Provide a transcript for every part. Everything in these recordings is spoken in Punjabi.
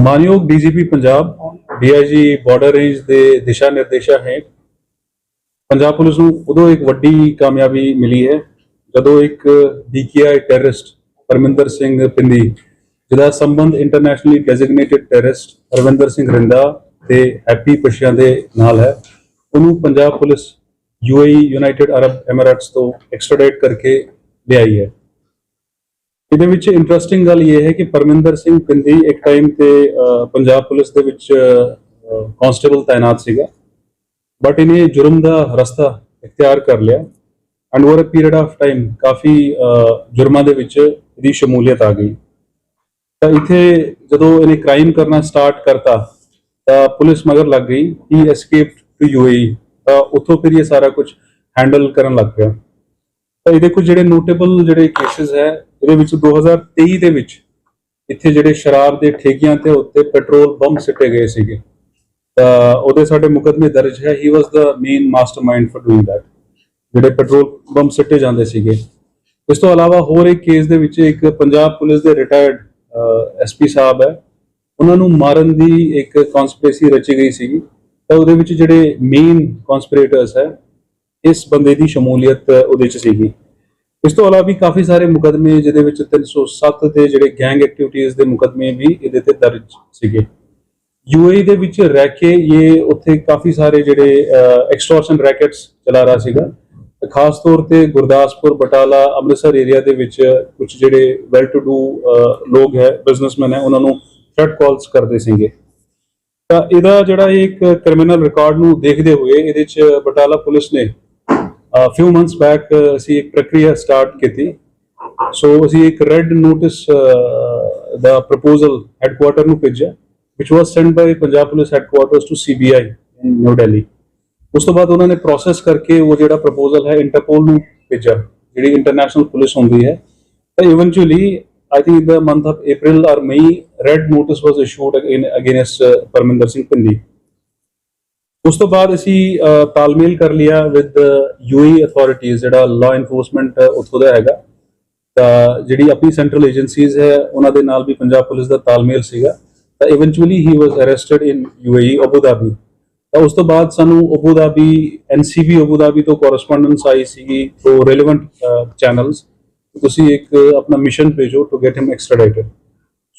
ਮਾਨਯੋਗ DGP Punjab, DIG border range ਦੇ ਦਿਸ਼ਾ ਨਿਰਦੇਸ਼ਾਂ ਹੇਠ ਪੰਜਾਬ ਪੁਲਿਸ ਨੂੰ ਉਦੋਂ ਇੱਕ ਵੱਡੀ ਕਾਮਯਾਬੀ ਮਿਲੀ ਹੈ, ਜਦੋਂ ਇੱਕ ਡੀਕੇਆਈ ਟੈਰਰਿਸਟ ਪਰਮਿੰਦਰ ਸਿੰਘ ਪਿੰਦੀ, ਜਿਹਦਾ ਸੰਬੰਧ internationally designated terrorist Ravinder Singh Rinda ਤੇ ਹੈਪੀ ਪਸ਼ਿਆਂ ਦੇ ਨਾਲ ਹੈ। ਉਹਨੂੰ Punjab police UAE United Arab Emirates ਤੋਂ ਐਕਸਟ੍ਰੈਡਿਟ ਕਰਕੇ ਲਿਆਈ ਹੈ। ਇਹਦੇ ਵਿੱਚ ਇੰਟਰਸਟਿੰਗ ਗੱਲ ਇਹ ਹੈ ਕਿ ਪਰਮਿੰਦਰ ਸਿੰਘ ਪਿੰਦੀ ਇੱਕ ਟਾਈਮ ਤੇ ਪੰਜਾਬ ਪੁਲਿਸ ਦੇ ਵਿੱਚ ਕਾਂਸਟੇਬਲ ਤਾਇਨਾਤ ਸੀਗਾ। ਬਟ ਇਹਨੇ ਜੁਰਮ ਦਾ ਰਸਤਾ ਇਖਤਿਆਰ ਕਰ ਲਿਆ and over a period of time ਕਾਫੀ ਜੁਰਮਾਂ ਦੇ ਵਿੱਚ ਇਹਦੀ ਸ਼ਮੂਲੀਅਤ ਆ ਗਈ। ਤਾਂ ਇੱਥੇ ਜਦੋਂ ਇਹਨੇ ਕ੍ਰਾਈਮ ਕਰਨਾ ਸਟਾਰਟ ਕਰਤਾ, ਤਾਂ ਪੁਲਿਸ ਮਗਰ ਲੱਗ ਗਈ ਹੀ ਐਸਕੇਪਡ ਟੂ ਯੂਏਈ ਤਾਂ ਉੱਥੋਂ ਫਿਰ ਇਹ ਸਾਰਾ ਕੁਝ ਹੈਂਡਲ ਕਰਨ ਲੱਗ ਪਿਆ। ਤਾਂ ਇਹਦੇ ਕੁਝ ਜਿਹੜੇ ਨੋਟੇਬਲ ਜਿਹੜੇ ਕੇਸਿਸ ਹੈ, ਇਹਦੇ ਵਿੱਚ 2023 ਦੇ ਵਿੱਚ ਇੱਥੇ ਜਿਹੜੇ ਸ਼ਰਾਬ ਦੇ ਠੇਕਿਆਂ ਤੇ ਉੱਤੇ ਪੈਟਰੋਲ ਬੰਬ ਸਿੱਟੇ ਗਏ ਸੀਗੇ। ਤਾਂ ਉਹਦੇ ਸਾਡੇ ਮੁਕਦਮੇ ਦਰਜ ਹੈ he was the main mastermind for doing that ਜਿਹੜੇ ਪੈਟਰੋਲ ਬੰਬ ਸਿੱਟੇ ਜਾਂਦੇ ਸੀਗੇ। ਇਸ ਤੋਂ ਇਲਾਵਾ ਹੋਰ ਇੱਕ ਕੇਸ ਦੇ ਵਿੱਚ ਇੱਕ ਪੰਜਾਬ ਪੁਲਿਸ ਦੇ ਰਿਟਾਇਰਡ ਐਸਪੀ ਸਾਹਿਬ ਹੈ। ਉਹਨਾਂ ਨੂੰ ਮਾਰਨ ਦੀ ਇੱਕ ਕਨਸਪੀਰੇਸੀ ਰਚੀ ਗਈ ਸੀਗੀ। ਤਾਂ ਉਹਦੇ ਵਿੱਚ ਜਿਹੜੇ ਮੇਨ ਕਨਸਪੀਰੇਟਰਸ ਹੈ ਇਸ ਬੰਦੇ ਦੀ ਸ਼ਮੂਲੀਅਤ ਉਹਦੇ ਚ ਸੀਗੀ। ਇਸ ਤੋਂ ਇਲਾਵਾ ਵੀ ਕਾਫੀ ਸਾਰੇ ਮੁਕਦਮੇ ਜਿਹਦੇ ਵਿੱਚ 307 ਦੇ ਜਿਹੜੇ ਗੈਂਗ ਐਕਟੀਵਿਟੀਜ਼ ਦੇ ਮੁਕਦਮੇ ਵੀ ਇਹਦੇ ਤੇ ਦਰਜ ਸੀਗੇ। ਯੂਏਈ ਦੇ ਵਿੱਚ ਰਹਿ ਕੇ ਇਹ ਉੱਥੇ ਕਾਫੀ ਸਾਰੇ ਜਿਹੜੇ ਐਕਸਟੋਰਸ਼ਨ ਰੈਕਟਸ ਚਲਾ ਰਿਹਾ ਸੀਗਾ। ਖਾਸ ਤੌਰ ਤੇ ਗੁਰਦਾਸਪੁਰ, ਬਟਾਲਾ, ਅੰਮ੍ਰਿਤਸਰ ਏਰੀਆ ਦੇ ਵਿੱਚ ਕੁਝ ਜਿਹੜੇ ਵੈਲ ਟੂ ਡੂ ਲੋਕ ਹੈ ਬਿਜ਼ਨਸਮੈਨ ਹੈ, ਉਹਨਾਂ ਨੂੰ ਥ੍ਰੈਟ ਕਾਲਸ ਕਰਦੇ ਸੀਗੇ। ਤਾਂ ਇਹਦਾ ਜਿਹੜਾ ਇੱਕ ਕ੍ਰਿਮੀਨਲ ਰਿਕਾਰਡ ਨੂੰ ਦੇਖਦੇ ਹੋਏ ਇਹਦੇ ਚ ਬਟਾਲਾ ਪੁਲਿਸ ਨੇ ਫਿਊ ਮੰਥਸ ਬੈਕ ਅਸੀਂ ਇੱਕ ਪ੍ਰਕਿਰਿਆ ਸਟਾਰਟ ਕੀਤੀ। ਸੋ ਅਸੀਂ ਇੱਕ ਰੈੱਡ ਨੋਟਿਸ ਦਾ ਪ੍ਰਪੋਜ਼ਲ ਹੈੱਡਕੁਆਰਟਰ ਨੂੰ ਭੇਜਿਆ which was sent by Punjab police headquarters to CBI in New Delhi ਉਸ ਤੋਂ ਬਾਅਦ ਉਹਨਾਂ ਨੇ ਪ੍ਰੋਸੈਸ ਕਰਕੇ ਉਹ ਜਿਹੜਾ ਪ੍ਰਪੋਜ਼ਲ ਹੈ ਇੰਟਰਪੋਲ ਨੂੰ ਭੇਜਿਆ ਜਿਹੜੀ ਇੰਟਰਨੈਸ਼ਨਲ ਪੁਲਿਸ ਹੁੰਦੀ ਹੈ। ਤਾਂ eventually I think in the month of April or May, red notice was issued again against uh, Parminder Singh ਉਸ ਤੋਂ ਬਾਅਦ ਅਸੀਂ ਤਾਲਮੇਲ ਕਰ ਲਿਆ ਵਿਦ ਯੂਏ ਅਥਾਰਟੀਜ਼ ਜਿਹੜਾ ਲਾਅ ਇਨਫੋਰਸਮੈਂਟ ਉੱਥੋਂ ਦਾ ਹੈਗਾ। ਤਾਂ ਜਿਹੜੀ ਆਪਣੀ ਸੈਂਟਰਲ ਏਜੰਸੀਜ਼ ਹੈ, ਉਹਨਾਂ ਦੇ ਨਾਲ ਵੀ ਪੰਜਾਬ ਪੁਲਿਸ ਦਾ ਤਾਲਮੇਲ ਸੀਗਾ। ਤਾਂ eventually he was arrested in UAE Abu Dhabi ਤਾਂ ਉਸ ਤੋਂ ਬਾਅਦ ਸਾਨੂੰ Abu Dhabi NCB Abu Dhabi ਤੋਂ ਕੋਰਸਪੋਂਡੈਂਸ ਆਈ ਸੀਗੀ ਤੋਂ ਰੈਲੇਵੈਂਟ ਚੈਨਲਸ ਤੁਸੀਂ ਇੱਕ ਆਪਣਾ ਮਿਸ਼ਨ ਭੇਜੋ to get him extradited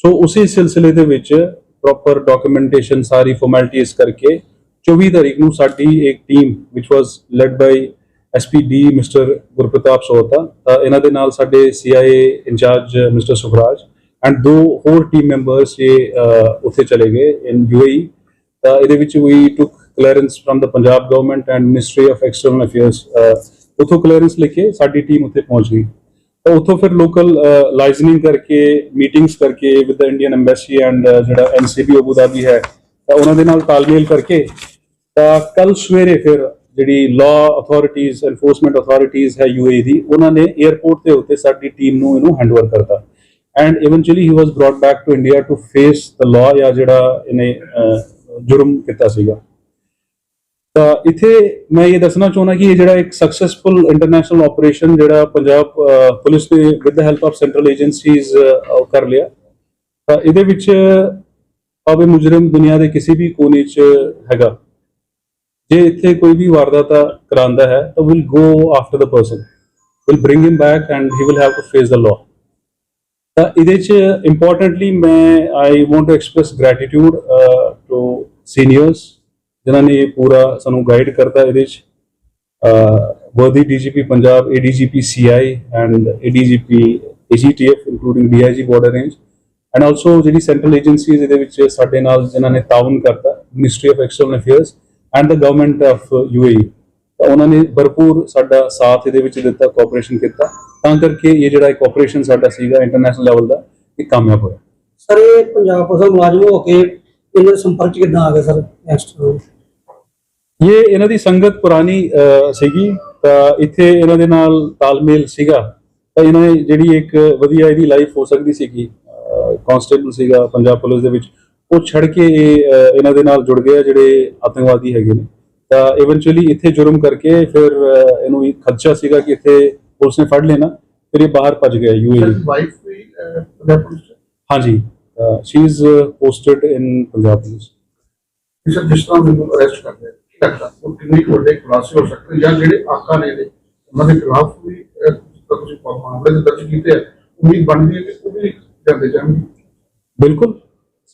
so ਉਸੇ ਸਿਲਸਿਲੇ ਦੇ ਵਿੱਚ ਪ੍ਰੋਪਰ ਡਾਕੂਮੈਂਟੇਸ਼ਨ ਸਾਰੀ ਫਾਰਮੈਲਿਟੀਜ਼ ਕਰਕੇ 24 ਤਾਰੀਖ ਨੂੰ ਸਾਡੀ ਇੱਕ team which was led by SPD mister Gurpratap Sohta ਤਾਂ ਇਹਨਾਂ ਦੇ ਨਾਲ ਸਾਡੇ CIA incharge mister Sukhraj and ਦੋ ਹੋਰ ਟੀਮ ਮੈਂਬਰਸ ਇਹ ਉੱਥੇ ਚਲੇ ਗਏ ਇਨ ਯੂਏਈ ਤਾਂ ਇਹਦੇ ਵਿੱਚ ਵੀ took clearance from the Punjab government and ministry of external affairs ਉਥੋਂ ਕਲੀਅਰੈਂਸ ਲੈ ਕੇ ਸਾਡੀ ਟੀਮ ਉੱਥੇ ਪਹੁੰਚ ਗਈ ਤਾਂ ਉੱਥੋਂ ਫਿਰ ਲੋਕਲ ਲਾਈਜ਼ਨਿੰਗ ਕਰਕੇ ਮੀਟਿੰਗਸ ਕਰਕੇ with the Indian embassy and ਜਿਹੜਾ ਐਨਸੀਬੀ ਅਬੂ ਧਾਬੀ ਹੈ ਤਾਂ ਉਹਨਾਂ ਦੇ ਨਾਲ ਤਾਲਮੇਲ ਕਰਕੇ ਤਾਂ ਕੱਲ ਸਵੇਰੇ ਫਿਰ ਜਿਹੜੀ ਲਾਅ ਅਥਾਰਟੀਜ਼ ਐਨਫੋਰਸਮੈਂਟ ਅਥਾਰਟੀਜ਼ ਹੈ ਯੂਏ ਦੀ, ਉਹਨਾਂ ਨੇ 에ਅਰਪੋਰਟ ਦੇ ਉੱਤੇ ਸਾਡੀ ਟੀਮ ਨੂੰ ਇਹਨੂੰ ਹੈਂਡਓਵਰ ਕਰਤਾ। And eventually he was brought back to India to face the law ਜਾਂ ਜਿਹੜਾ ਇਹਨੇ ਜੁਰਮ ਕੀਤਾ ਸੀਗਾ। ਤਾਂ ਇੱਥੇ ਮੈਂ ਇਹ ਦੱਸਣਾ ਚਾਹੁੰਦਾ ਕਿ ਇਹ ਜਿਹੜਾ ਇੱਕ ਸਕਸੈਸਫੁਲ ਇੰਟਰਨੈਸ਼ਨਲ ਆਪਰੇਸ਼ਨ ਜਿਹੜਾ ਪੰਜਾਬ ਪੁਲਿਸ ਨੇ with the help of central agencies ਕਰ ਲਿਆ। ਤਾਂ ਇਹਦੇ ਵਿੱਚ ਭਾਵੇਂ ਮੁਜਰਮ ਦੁਨੀਆ ਦੇ ਕਿਸੇ ਵੀ ਕੋਨੇ 'ਚ ਹੈਗਾ। ਜੇ ਇੱਥੇ ਕੋਈ ਵੀ ਵਾਰਦਾਤ ਕਰਾਂਦਾ ਹੈ, ਤਾਂ will go after the person will bring him back and he will have to face the law ਤਾਂ ਇਹਦੇ 'ਚ ਇੰਪੋਰਟੈਂਟਲੀ ਮੈਂ I want to express gratitude to seniors ਜਿਨ੍ਹਾਂ ਨੇ ਇਹ ਪੂਰਾ ਸਾਨੂੰ ਗਾਈਡ ਕਰਤਾ ਇਹਦੇ 'ਚ। ਵਰਦੀ DGP Punjab ADGP CI and ADGP AGTF including DIG border range and also ਜਿਹੜੀ ਸੈਂਟਰਲ ਏਜੰਸੀਜ਼ ਇਹਦੇ ਵਿੱਚ ਸਾਡੇ ਨਾਲ ਜਿਨ੍ਹਾਂ ਨੇ ਤਾਉਨ ਕਰਤਾ ministry of external affairs and the government of UAE ਤਾਂ ਉਹਨਾਂ ਨੇ ਭਰਪੂਰ ਸਾਡਾ ਸਾਥ ਇਹਦੇ ਵਿੱਚ ਦਿੱਤਾ ਕੋਆਪਰੇਸ਼ਨ ਕੀਤਾ। ਤਾਂ ਕਰਕੇ ਇਹ ਜਿਹੜਾ ਇੱਕ ਆਪਰੇਸ਼ਨ ਸਾਡਾ ਸੀਗਾ ਇੰਟਰਨੈਸ਼ਨਲ ਲੈਵਲ ਦਾ ਇਹ ਕਾਮਯਾਬ ਹੋਇਆ। ਸਰ ਇਹ ਪੰਜਾਬ ਪੁਲਿਸ ਮੁਲਾਜ਼ਮ ਹੋ ਕੇ ਇਹਨਾਂ ਸੰਪਰਕ ਕਿੱਦਾਂ ਆ ਗਏ ਸਰ ਨੈਕਸਟ ਇਹ ਇਹਨਾਂ ਦੀ ਸੰਗਤ ਪੁਰਾਣੀ ਸੀਗੀ। ਤਾਂ ਇੱਥੇ ਇਹਨਾਂ ਦੇ ਨਾਲ ਤਾਲਮੇਲ ਸੀਗਾ। ਤਾਂ ਇਹਨਾਂ ਨੇ ਜਿਹੜੀ ਇੱਕ ਵਧੀਆ ਇਹਦੀ ਲਾਈਫ ਹੋ ਸਕਦੀ ਸੀਗੀ। ਕਾਂਸਟੇਬਲ ਸੀਗਾ ਪੰਜਾਬ ਪੁਲਿਸ ਦੇ ਵਿੱਚ। ਉਹ ਛੱਡ ਕੇ ਇਹ ਅਹ, ਇਹਨਾਂ ਦੇ ਨਾਲ ਜੁੜ ਗਏ ਜਿਹੜੇ ਆਤੰਕਵਾਦੀ ਹੈਗੇ ਨੇ। ਤਾਂ ਇਵੈਂਚੁਅਲੀ ਇੱਥੇ ਜੁਰਮ ਕਰਕੇ ਫਿਰ ਅਹ, ਇਹਨੂੰ ਇੱਕ ਖਦਸ਼ਾ ਸੀਗਾ ਕਿ ਇੱਥੇ ਪੁਲਿਸ ਨੇ ਫੜ ਲੈਣਾ ਫਿਰ ਇਹ ਬਾਹਰ ਭੱਜ ਗਿਆ ਯੂਏਈ ਵਾਈਫ ਵੀ ਪੰਜਾਬ ਪੁਲਿਸ ਚ? ਹਾਂਜੀ। She is posted in Punjab police. ਇਸ ਜਿਸ ਤਰ੍ਹਾਂ ਮੈਨੂੰ ਅਰੈਸਟ ਕਰਦੇ ਆ, ਕੀ ਲੱਗਦਾ ਉਹ ਕਿੰਨੀ ਕੁ ਵੱਡੇ ਖੁਲਾਸੇ ਹੋ ਸਕਦੇ ਜਾਂ ਜਿਹੜੇ ਆਕਾ ਨੇ ਇਹਦੇ ਉਹਨਾਂ ਦੇ ਖਿਲਾਫ ਵੀ ਅਹ, ਤਾਂ ਤੁਸੀਂ ਮਾਮਲੇ ਦੇ ਦਰਜ ਕੀਤੇ ਆ। ਉਮੀਦ ਬਣਦੀ ਹੈ ਕਿ ਉਹ ਵੀ ਜਾਂਦੇ ਜਾਣਗੇ। ਬਿਲਕੁਲ।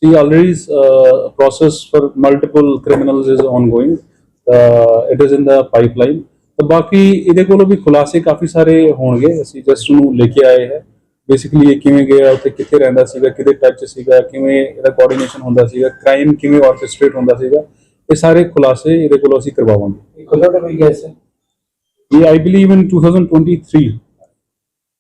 See already uh, a process for multiple criminals is ongoing. Uh, it is in the pipeline. ਤਾਂ ਬਾਕੀ ਇਹਦੇ ਕੋਲੋਂ ਵੀ ਖੁਲਾਸੇ ਕਾਫੀ ਸਾਰੇ ਹੋਣਗੇ ਅਸੀਂ ਜਸਟ ਨੂੰ ਲੈ ਕੇ ਆਏ ਹੈ ਬੇਸਿਕਲੀ ਇਹ ਕਿਵੇਂ ਗਿਆ ਉੱਥੇ ਕਿੱਥੇ ਰਹਿੰਦਾ ਸੀਗਾ ਕਿਹਦੇ ਟੱਚ ਸੀਗਾ ਕਿਵੇਂ ਇਹਦਾ ਕੋਆਰਡੀਨੇਸ਼ਨ ਹੁੰਦਾ ਸੀਗਾ ਕ੍ਰਾਈਮ ਕਿਵੇਂ ਆਰਕੈਸਟ੍ਰੇਟ ਹੁੰਦਾ ਸੀਗਾ ਇਹ ਸਾਰੇ ਖੁਲਾਸੇ ਇਹਦੇ ਕੋਲੋਂ ਅਸੀਂ ਕਰਵਾਵਾਂਗੇ ਖੁੱਲਾ ਤਾਂ ਕੋਈ ਗੈਸ ਹੈ ਇਹ ਆਈ ਬਲੀਵ ਇਨ 2023